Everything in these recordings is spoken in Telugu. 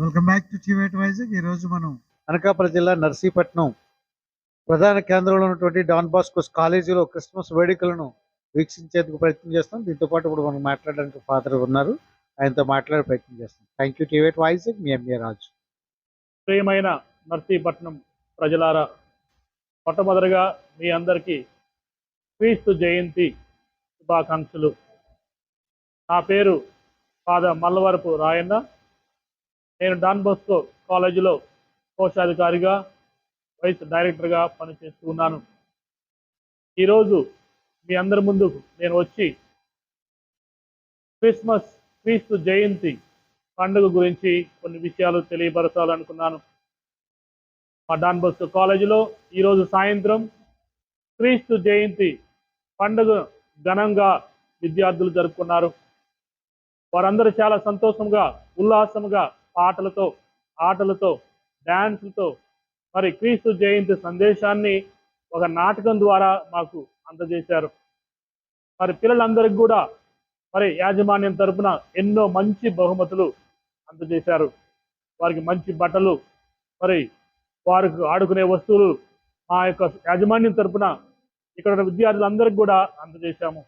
వెల్కమ్ బ్యాక్ టు టివేట్ వైజాగ్. ఈ రోజు మనం అనకాపల్లి జిల్లా నర్సీపట్నం ప్రధాన కేంద్రంలో ఉన్నటువంటి డాన్ బాస్కోస్ కాలేజీలో క్రిస్మస్ వేడుకలను వీక్షించేందుకు ప్రయత్నం చేస్తాం. దీంతో పాటు ఇప్పుడు మనం మాట్లాడడానికి ఫాదర్ ఉన్నారు. ఆయనతో మాట్లాడే ప్రయత్నం చేస్తాం. థ్యాంక్ యూ టివేట్ వైజాగ్. మీ ఎంఏ రాజు. ప్రియమైన నర్సీపట్నం ప్రజలారా మొట్టమొదటిగా మీ అందరికీ క్రీస్తు జయంతి శుభాకాంక్షలు. నా పేరు పాద మల్లవరపు రాయన్న. నేను డాన్ బోస్కో కాలేజీలో కోశాధికారిగా వైస్ డైరెక్టర్గా పనిచేస్తూ ఉన్నాను ఈరోజు మీ అందరి ముందు నేను వచ్చి క్రిస్మస్ క్రీస్తు జయంతి పండుగ గురించి కొన్ని విషయాలు తెలియపరచాలనుకున్నాను. మా డాన్ బోస్కో కాలేజీలో ఈరోజు సాయంత్రం క్రీస్తు జయంతి పండుగ ఘనంగా విద్యార్థులు జరుపుకున్నారు. వారందరూ చాలా సంతోషంగా ఉల్లాసంగా పాటలతో ఆటలతో డ్యాన్స్లతో మరి క్రీస్తు జయంతి సందేశాన్ని ఒక నాటకం ద్వారా మాకు అందజేశారు. మరి పిల్లలందరికీ కూడా మరి యాజమాన్యం తరపున ఎన్నో మంచి బహుమతులు అందజేశారు. వారికి మంచి బట్టలు మరి వారికి ఆడుకునే వస్తువులు మా యొక్క యాజమాన్యం తరపున ఇక్కడ ఉన్న విద్యార్థులందరికీ కూడా అందజేశాము.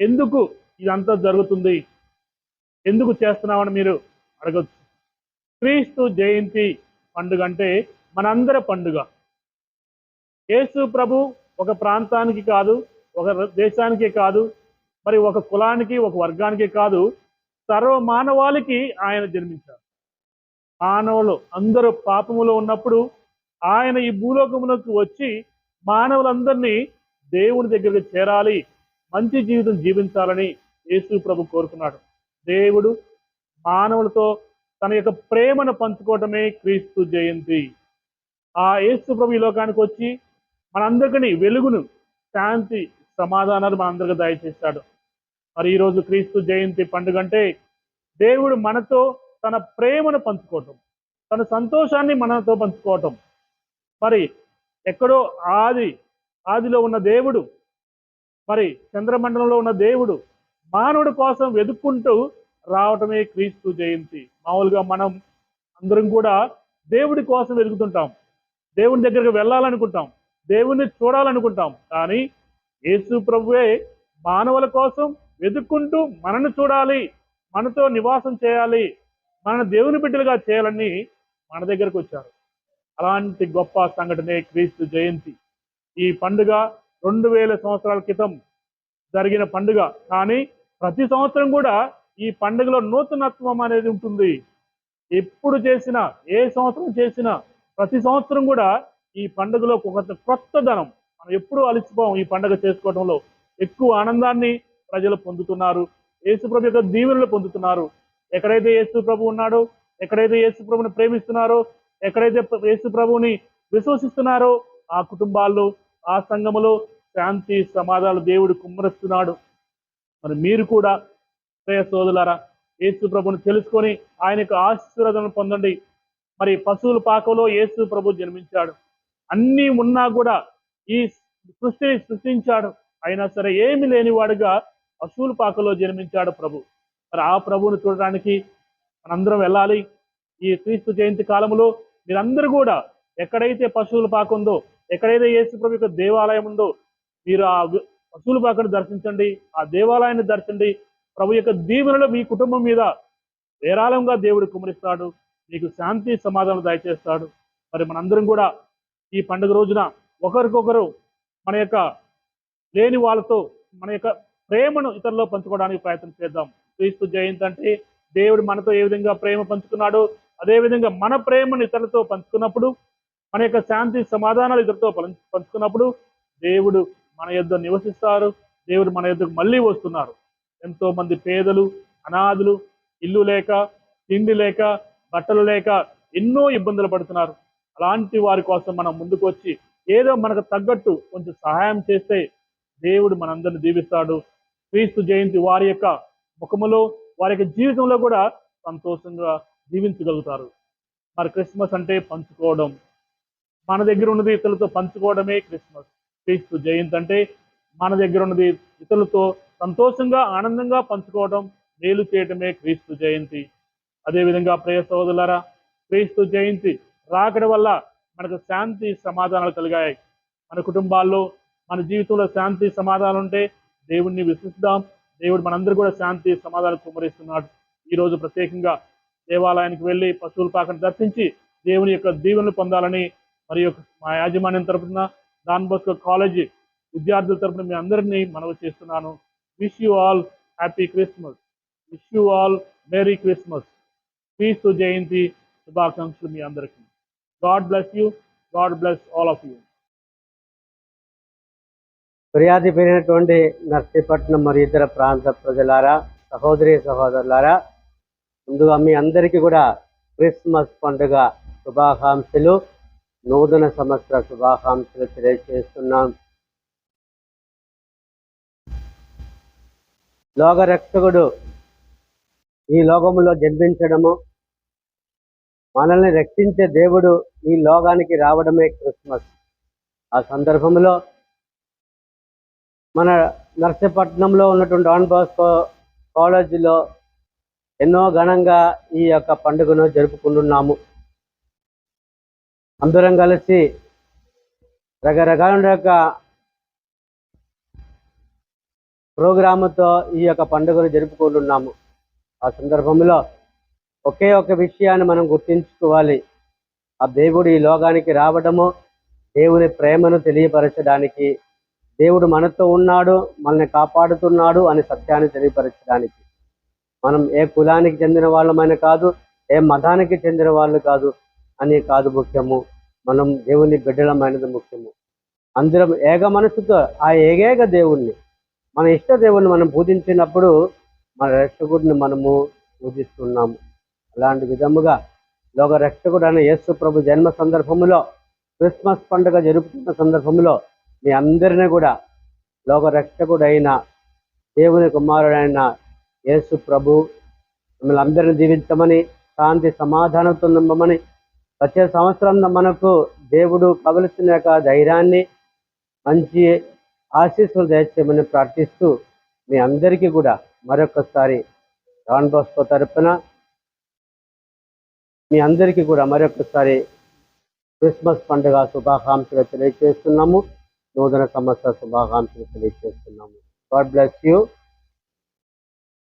ఎందుకు ఇదంతా జరుగుతుంది? ఎందుకు చేస్తున్నామని మీరు అడగచ్చు. క్రీస్తు జయంతి పండుగ అంటే మనందరి పండుగ. యేసు ప్రభు ఒక ప్రాంతానికి కాదు ఒక దేశానికి కాదు మరి ఒక కులానికి ఒక వర్గానికి కాదు సర్వ మానవాళికి ఆయన జన్మించారు. మానవులు అందరూ పాపములో ఉన్నప్పుడు ఆయన ఈ భూలోకములకు వచ్చి మానవులందరినీ దేవుని దగ్గరికి చేరాలి మంచి జీవితం జీవించాలని యేసు ప్రభు కోరుకున్నాడు. దేవుడు మానవులతో తన యొక్క ప్రేమను పంచుకోవటమే క్రీస్తు జయంతి. ఆ యేసు ప్రభు ఈ లోకానికి వచ్చి మనందరికీ వెలుగును శాంతి సమాధానాలు మనందరికి దయచేశాడు. మరి ఈరోజు క్రీస్తు జయంతి పండుగ అంటే దేవుడు మనతో తన ప్రేమను పంచుకోవటం తన సంతోషాన్ని మనతో పంచుకోవటం. మరి ఎక్కడో ఆది ఆదిలో ఉన్న దేవుడు మరి చంద్రమండలంలో ఉన్న దేవుడు మానవుడి కోసం వెతుక్కుంటూ రావటమే క్రీస్తు జయంతి. మామూలుగా మనం అందరం కూడా దేవుడి కోసం వెతుకుతుంటాం దేవుని దగ్గరికి వెళ్ళాలనుకుంటాం. దేవుణ్ణి చూడాలనుకుంటాం. కానీ యేసు ప్రభువే మానవుల కోసం వెతుక్కుంటూ మనను చూడాలి. మనతో నివాసం చేయాలి. మన దేవుని బిడ్డలుగా చేయాలని మన దగ్గరకు వచ్చారు. అలాంటి గొప్ప సంఘటనే క్రీస్తు జయంతి. ఈ పండుగ రెండు వేల సంవత్సరాల క్రితం జరిగిన పండుగ. కానీ ప్రతి సంవత్సరం కూడా ఈ పండుగలో నూతనత్వం అనేది ఉంటుంది. ఎప్పుడు చేసినా ఏ సంవత్సరం చేసినా ప్రతి సంవత్సరం కూడా ఈ పండుగలో ఒక కొత్త ధనం మనం ఎప్పుడూ అలసిపోం ఈ పండుగ చేసుకోవడంలో ఎక్కువ ఆనందాన్ని ప్రజలు పొందుతున్నారు. యేసుప్రభు యొక్క దీవెనలు పొందుతున్నారు. ఎక్కడైతే యేసుప్రభు ఉన్నాడో ఎక్కడైతే యేసుప్రభుని ప్రేమిస్తున్నారో ఎక్కడైతే యేసుప్రభుని విశ్వసిస్తున్నారో ఆ కుటుంబాల్లో ఆ సంఘములో శాంతి సమాధానాలు దేవుడు కుమ్మరిస్తున్నాడు. మరి మీరు కూడా ప్రియ సోదులారా యేసు ప్రభుని తెలుసుకొని ఆయనకు ఆశీర్వాదం పొందండి. మరి పశువుల పాకలో యేసు ప్రభు జన్మించాడు. అన్నీ ఉన్నా కూడా ఈ సృష్టిని సృష్టించాడు. అయినా సరే ఏమి లేనివాడుగా పశువుల పాకలో జన్మించాడు ప్రభు. మరి ఆ ప్రభువుని చూడడానికి మనందరం వెళ్ళాలి. ఈ క్రీస్తు జయంతి కాలంలో మీరందరూ కూడా ఎక్కడైతే పశువుల పాక ఉందో ఎక్కడైతే యేసు ప్రభు యొక్క దేవాలయం ఉందో మీరు ఆ పశువుల పాకను దర్శించండి ఆ దేవాలయాన్ని దర్శించండి ప్రభు యొక్క దీవెనలు మీ కుటుంబం మీద ఏరాళంగా దేవుడు కుమరిస్తాడు. మీకు శాంతి సమాధానం దయచేస్తాడు. మరి మనందరం కూడా ఈ పండుగ రోజున ఒకరికొకరు మన యొక్క లేని వాళ్ళతో మన యొక్క ప్రేమను ఇతరులో పంచుకోవడానికి ప్రయత్నం చేద్దాం. క్రీస్తు జయంతి అంటే దేవుడు మనతో ఏ విధంగా ప్రేమ పంచుకున్నాడో అదేవిధంగా మన ప్రేమను ఇతరులతో పంచుకున్నప్పుడు మన యొక్క శాంతి సమాధానాలు ఇతరులతో పంచుకున్నప్పుడు దేవుడు మన యొద్ద నివసిస్తారు. దేవుడు మన యొద్దకు మళ్ళీ వస్తున్నారు. ఎంతో మంది పేదలు అనాథులు ఇల్లు లేక తిండి లేక బట్టలు లేక ఎన్నో ఇబ్బందులు పడుతున్నారు. అలాంటి వారి కోసం మనం ముందుకు వచ్చి ఏదో మనకు తగ్గట్టు కొంచెం సహాయం చేస్తే దేవుడు మనందరిని దీవిస్తాడు. క్రీస్తు జయంతి వారి యొక్క ముఖములో వారి యొక్క జీవితంలో కూడా సంతోషంగా జీవించగలుగుతారు. మరి క్రిస్మస్ అంటే పంచుకోవడం. మన దగ్గర ఉన్నది ఇతరులతో పంచుకోవడమే క్రిస్మస్. క్రీస్తు జయంతి అంటే మన దగ్గర ఉన్నది ఇతరులతో సంతోషంగా ఆనందంగా పంచుకోవడం మేలు చేయటమే క్రీస్తు జయంతి. అదేవిధంగా ప్రియ సోదరులారా క్రీస్తు జయంతి రాకడ వల్ల మనకు శాంతి సమాధానాలు కలిగాయి. మన కుటుంబాల్లో మన జీవితంలో శాంతి సమాధానాలు ఉంటే దేవుణ్ణి విశ్వసిద్దాం. దేవుడు మనందరూ కూడా శాంతి సమాధానం కుమరిస్తున్నాడు ఈరోజు ప్రత్యేకంగా దేవాలయానికి వెళ్ళి పశువుల పాకను దర్శించి దేవుని యొక్క దీవెనలు పొందాలని మరి యొక్క మా యాజమాన్యం తరపున దాన్ బోస్కో కాలేజీ విద్యార్థుల తరపున మీ అందరినీ మనవి చేస్తున్నాను. Wish you all happy Christmas wish you all merry Christmas క్రీస్తు జయంతి శుభాకాంక్షలు మీ అందరికీ. God bless you God bless all of you ఫిర్యాదు పెరిగినటువంటి నర్సీపట్నం మరియు ఇతర ప్రాంత ప్రజలారా సహోదరి సహోదరులారా ముందుగా మీ అందరికీ కూడా క్రిస్మస్ పండుగ శుభాకాంక్షలు నూతన సంవత్సర శుభాకాంక్షలు తెలియజేస్తున్నాం. లోకరక్షకుడు ఈ లోకములో జన్మించడము. మనల్ని రక్షించే దేవుడు ఈ లోకానికి రావడమే క్రిస్మస్. ఆ సందర్భంలో మన నర్సీపట్నంలో ఉన్నటువంటి డాన్ బాస్కో కాలేజీలో ఎన్నో ఘనంగా ఈ యొక్క పండుగను జరుపుకుంటున్నాము. అందరం కలిసి రకరకాల యొక్క ప్రోగ్రాముతో ఈ యొక్క పండుగను జరుపుకుంటున్నాము. ఆ సందర్భంలో ఒకే ఒక విషయాన్ని మనం గుర్తించుకోవాలి. ఆ దేవుడు ఈ లోకానికి రావడము దేవుని ప్రేమను తెలియపరచడానికి దేవుడు మనతో ఉన్నాడు మనల్ని కాపాడుతున్నాడు అనే సత్యాన్ని తెలియపరచడానికి. మనం ఏ కులానికి చెందిన వాళ్ళమైన కాదు ఏ మతానికి చెందిన వాళ్ళు కాదు అని కాదు ముఖ్యము. మనం దేవుని బిడ్డలమైనది ముఖ్యము. అందరం ఏక మనసుతో ఆ ఏకేక దేవుణ్ణి. మన ఇష్ట మనం పూజించినప్పుడు మన రక్షకుడిని మనము పూజిస్తున్నాము. అలాంటి విధముగా లోక రక్షకుడు అనే యేసు ప్రభు జన్మ సందర్భములో క్రిస్మస్ పండుగ జరుపుతున్న సందర్భంలో మీ అందరినీ కూడా లోక రక్షకుడైన దేవుని కుమారుడైన యేసు ప్రభు మిమ్మల్ని అందరిని దీవించమని శాంతి సమాధానంతో నమ్మమని వచ్చే సంవత్సరం మనకు దేవుడు కవలసిన యొక్క ధైర్యాన్ని మంచి ఆశీస్సులు దయచేయమని ప్రార్థిస్తూ మీ అందరికీ కూడా మరొకసారి రాన్ బాస్కో తరపున మీ అందరికీ కూడా మరొకసారి క్రిస్మస్ పండుగ శుభాకాంక్షలు తెలియజేస్తున్నాము. నూతన సంవత్సర శుభాకాంక్షలు తెలియజేస్తున్నాము. God bless you.